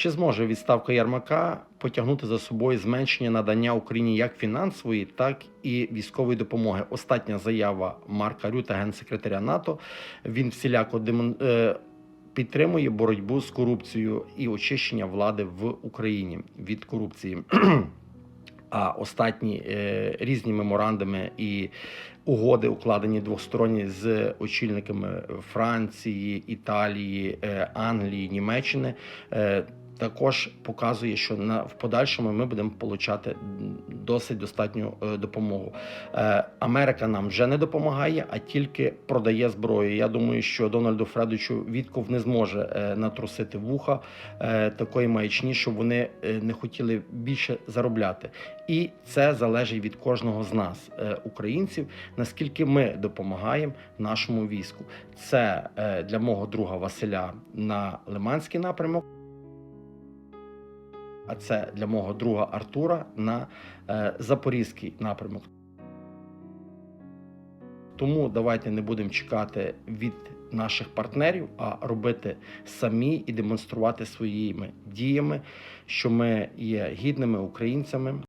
Чи зможе відставка Ярмака потягнути за собою зменшення надання Україні як фінансової, так і військової допомоги? Остання заява Марка Рюта, генсекретаря НАТО. Він всіляко демон... е, підтримує боротьбу з корупцією і очищення влади в Україні від корупції. А останні е, різні меморандуми і угоди, укладені двосторонні з очільниками Франції, Італії, е, Англії, Німеччини. е, також показує, що на в подальшому ми будемо отримати досить достатню е, допомогу. Е, Америка нам вже не допомагає, а тільки продає зброю. Я думаю, що Дональду Фредовичу Вітков не зможе е, натрусити вуха такої маячні, щоб вони не хотіли більше заробляти. І це залежить від кожного з нас, українців, наскільки ми допомагаємо нашому війську. Це для мого друга Василя на Лиманський напрямок. А це для мого друга Артура на е, Запорізький напрямок. Тому давайте не будемо чекати від наших партнерів, а робити самі і демонструвати своїми діями, що ми є гідними українцями.